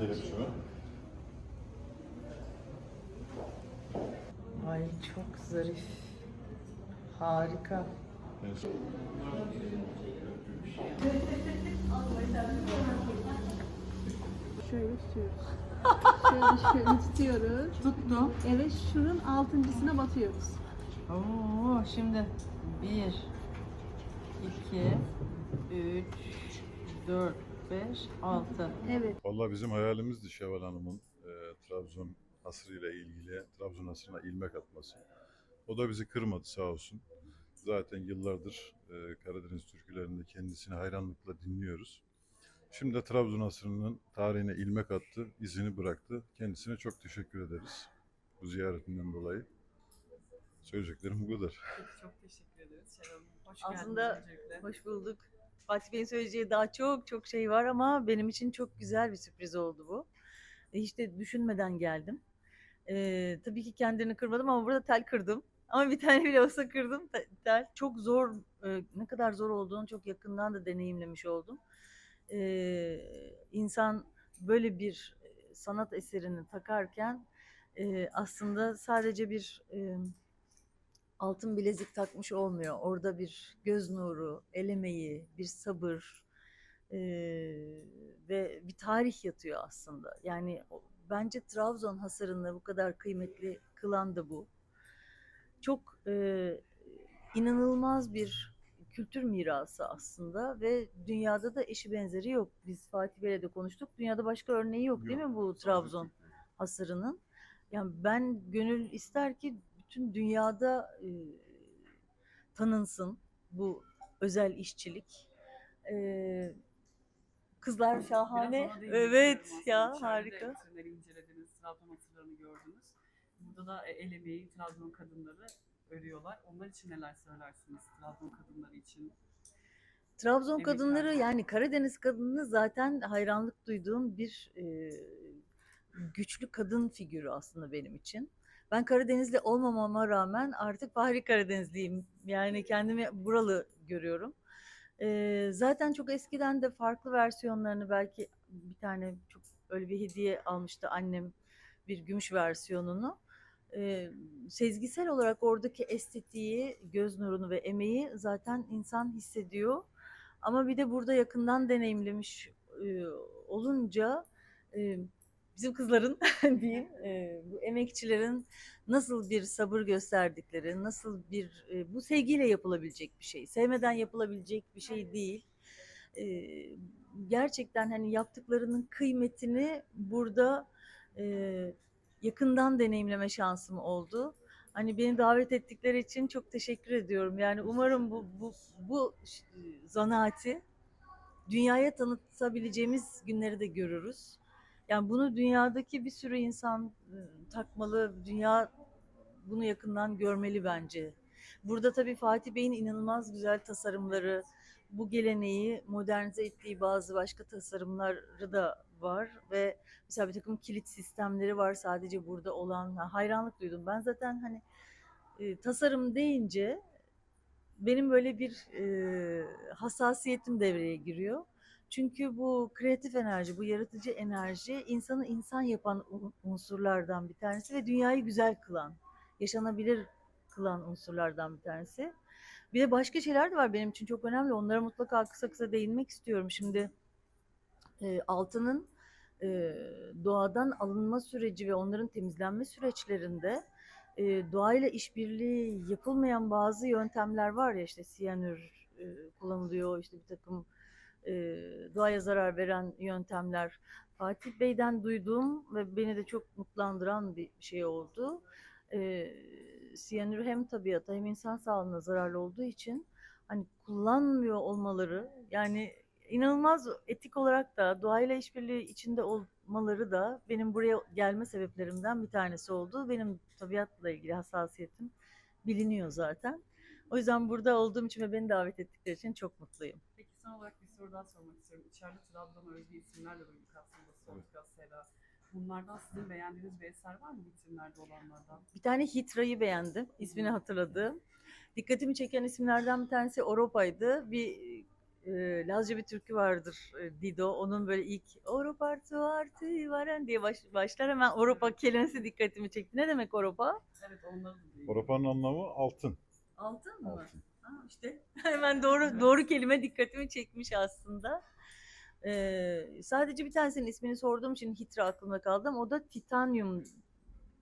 gerekiyor. Ay çok zarif. Harika. Şöyle tutuyoruz. şöyle şöyle tutuyoruz. Tuttum. Evet şunun altıncısına batıyoruz. Oo, şimdi bir, iki, üç, dört, beş, altı. Evet. Vallahi bizim hayalimizdi Şevval Hanım'ın e, Trabzon asrıyla ilgili, Trabzon asrına ilmek atması. O da bizi kırmadı sağ olsun. Zaten yıllardır e, Karadeniz türkülerinde kendisini hayranlıkla dinliyoruz. Şimdi de Trabzon asrının tarihine ilmek attı, izini bıraktı. Kendisine çok teşekkür ederiz bu ziyaretinden dolayı. Söyleyeceklerim bu kadar. Çok teşekkür ederiz Şenol Hanım. Hoş Aslında geldiniz öncelikle. Hoş bulduk. Fatih Bey'in söyleyeceği daha çok çok şey var ama benim için çok güzel bir sürpriz oldu bu. E, Hiç de düşünmeden geldim. Ee, tabii ki kendini kırmadım ama burada tel kırdım. Ama bir tane bile olsa kırdım te- tel. Çok zor, e, ne kadar zor olduğunu çok yakından da deneyimlemiş oldum. Ee, insan böyle bir e, sanat eserini takarken e, aslında sadece bir e, altın bilezik takmış olmuyor. Orada bir göz nuru, el emeği, bir sabır e, ve bir tarih yatıyor aslında. Yani bence Trabzon hasarını bu kadar kıymetli kılan da bu. Çok e, inanılmaz bir kültür mirası aslında ve dünyada da eşi benzeri yok. Biz Fatih Bey'le de konuştuk. Dünyada başka örneği yok, değil mi bu Trabzon hasırının? Yani ben gönül ister ki bütün dünyada e, tanınsın bu özel işçilik. E, kızlar şahane. Evet ya harika. Vitrinleri incelediniz, Trabzon hatırlarını gördünüz. Burada da e, el emeği Trabzon kadınları örüyorlar. Onlar için neler söylersiniz Trabzon kadınları için? Trabzon Emekler kadınları yani Karadeniz kadını zaten hayranlık duyduğum bir e, güçlü kadın figürü aslında benim için. Ben Karadenizli olmamama rağmen artık Fahri Karadenizliyim. Yani kendimi buralı görüyorum. E, zaten çok eskiden de farklı versiyonlarını belki bir tane çok öyle bir hediye almıştı annem bir gümüş versiyonunu. E, sezgisel olarak oradaki estetiği, göz nurunu ve emeği zaten insan hissediyor. Ama bir de burada yakından deneyimlemiş e, olunca e, bizim kızların diyeyim e, bu emekçilerin nasıl bir sabır gösterdikleri, nasıl bir e, bu sevgiyle yapılabilecek bir şey, sevmeden yapılabilecek bir şey değil. E, gerçekten hani yaptıklarının kıymetini burada e, yakından deneyimleme şansım oldu. Hani beni davet ettikleri için çok teşekkür ediyorum. Yani umarım bu bu bu zanaati dünyaya tanıtabileceğimiz günleri de görürüz. Yani bunu dünyadaki bir sürü insan e, takmalı, dünya bunu yakından görmeli bence. Burada tabii Fatih Bey'in inanılmaz güzel tasarımları, bu geleneği modernize ettiği bazı başka tasarımları da var ve mesela bir takım kilit sistemleri var sadece burada olan. Ha, Hayranlık duydum. Ben zaten hani e, tasarım deyince benim böyle bir e, hassasiyetim devreye giriyor. Çünkü bu kreatif enerji, bu yaratıcı enerji insanı insan yapan un- unsurlardan bir tanesi ve dünyayı güzel kılan, yaşanabilir kılan unsurlardan bir tanesi. Bir de başka şeyler de var benim için çok önemli. Onlara mutlaka kısa kısa değinmek istiyorum. Şimdi e, altının e, doğadan alınma süreci ve onların temizlenme süreçlerinde e, doğayla işbirliği yapılmayan bazı yöntemler var ya işte siyanür e, kullanılıyor işte bir takım e, doğaya zarar veren yöntemler. Fatih Bey'den duyduğum ve beni de çok mutlandıran bir şey oldu. E, siyanür hem tabiata hem insan sağlığına zararlı olduğu için hani kullanmıyor olmaları yani inanılmaz etik olarak da doğayla işbirliği içinde olmaları da benim buraya gelme sebeplerimden bir tanesi oldu. Benim tabiatla ilgili hassasiyetim biliniyor zaten. O yüzden burada olduğum için ve beni davet ettikleri için çok mutluyum. Peki son olarak bir soru daha sormak istiyorum. İçeride Trabzon özgü isimler de duyduk aslında. Soltika, Sera. Bunlardan sizin beğendiğiniz bir eser var mı vitrinlerde olanlardan? Bir tane Hitra'yı beğendim. ismini hatırladım. Dikkatimi çeken isimlerden bir tanesi Oropa'ydı. Bir e, Lazca bir türkü vardır e, Dido. Onun böyle ilk Europa artı artı varen diye baş- başlar. Hemen Europa kelimesi dikkatimi çekti. Ne demek Europa? Evet onları da. Avrupa'nın anlamı altın. Altın mı? altın. Ha, işte hemen doğru doğru kelime dikkatimi çekmiş aslında. Ee, sadece bir tanesinin ismini sorduğum için Hitra aklımda kaldı ama o da titanyum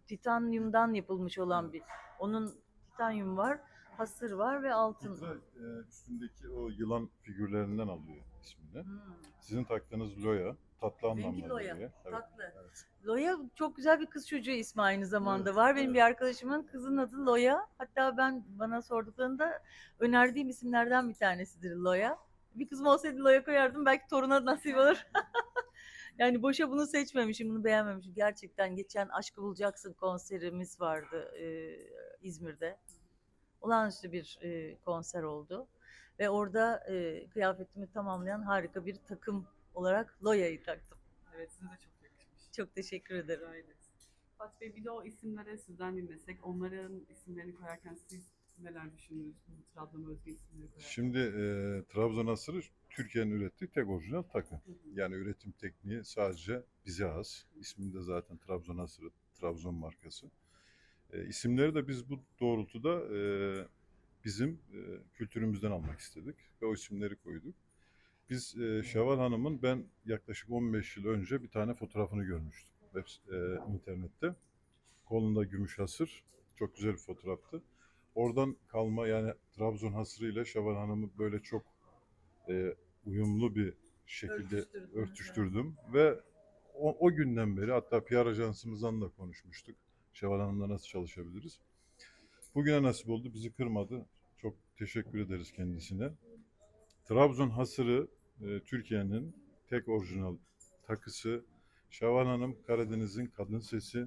titanyumdan yapılmış olan bir. Onun titanyum var, hasır var ve altın. Hitra e, üstündeki o yılan figürlerinden alıyor ismini. Hmm, Sizin taktığınız Loya tatlı Benimki Loya, geliyor. Evet. tatlı. evet. Loya çok güzel bir kız çocuğu ismi aynı zamanda Evet, var. Benim evet. bir arkadaşımın kızın adı Loya. Hatta ben bana sorduklarında önerdiğim isimlerden bir tanesidir Loya. Bir kızım olsaydı Loya koyardım belki toruna nasip olur. yani boşa bunu seçmemişim, bunu beğenmemişim. Gerçekten geçen Aşkı Bulacaksın konserimiz vardı e, İzmir'de. Olağanüstü bir e, konser oldu. Ve orada e, kıyafetimi tamamlayan harika bir takım olarak Loya'yı taktım. Evet size de çok yakışmış. Çok teşekkür ederim. Ederiz. Fatih Bey bir de o isimlere sizden dinlesek. Onların isimlerini koyarken siz neler düşündünüz bu Trabzon özgü isimleri koyarken? Şimdi e, Trabzon asırı Türkiye'nin ürettiği tek orijinal takı. Hı hı. Yani üretim tekniği sadece bize has. İsminde zaten Trabzon asırı, Trabzon markası. E, isimleri de biz bu doğrultuda e, bizim e, kültürümüzden almak istedik ve o isimleri koyduk. Biz e, Şevval Hanım'ın ben yaklaşık 15 yıl önce bir tane fotoğrafını görmüştüm web e, internette. Kolunda gümüş hasır. Çok güzel bir fotoğraftı. Oradan kalma yani Trabzon hasırı ile Şevval Hanım'ı böyle çok e, uyumlu bir şekilde Örtüştürdünüz, örtüştürdüm ve o, o günden beri hatta PR ajansımızdan da konuşmuştuk. Şevval Hanım'la nasıl çalışabiliriz. Bugüne nasip oldu. Bizi kırmadı. Çok teşekkür ederiz kendisine. Trabzon hasırı e, Türkiye'nin tek orijinal takısı. Şavan Hanım Karadeniz'in kadın sesi.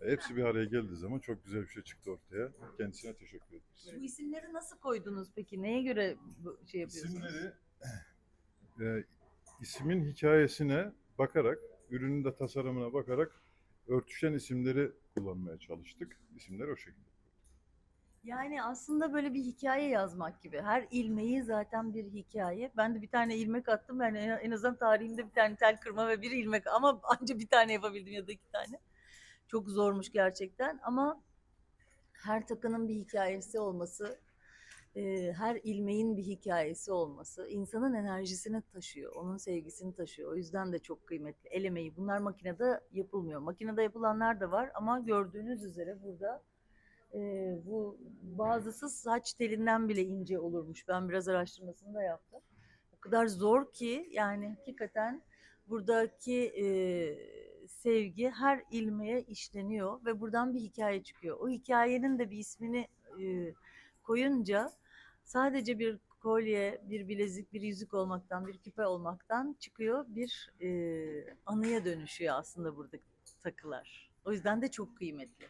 Hepsi bir araya geldiği zaman çok güzel bir şey çıktı ortaya. Kendisine teşekkür ederiz. Bu isimleri nasıl koydunuz peki? Neye göre bu şey yapıyorsunuz? İsimleri e, ismin hikayesine bakarak, ürünün de tasarımına bakarak örtüşen isimleri kullanmaya çalıştık. İsimler o şekilde. Yani aslında böyle bir hikaye yazmak gibi. Her ilmeği zaten bir hikaye. Ben de bir tane ilmek attım. Yani en azından tarihimde bir tane tel kırma ve bir ilmek ama anca bir tane yapabildim ya da iki tane. Çok zormuş gerçekten ama her takının bir hikayesi olması, her ilmeğin bir hikayesi olması insanın enerjisini taşıyor, onun sevgisini taşıyor. O yüzden de çok kıymetli. El emeği bunlar makinede yapılmıyor. Makinede yapılanlar da var ama gördüğünüz üzere burada e, bu bazısı saç telinden bile ince olurmuş. Ben biraz araştırmasını da yaptım. O kadar zor ki yani hakikaten buradaki e, sevgi her ilmeğe işleniyor ve buradan bir hikaye çıkıyor. O hikayenin de bir ismini e, koyunca sadece bir kolye, bir bilezik, bir yüzük olmaktan, bir küpe olmaktan çıkıyor bir e, anıya dönüşüyor aslında buradaki takılar. O yüzden de çok kıymetli.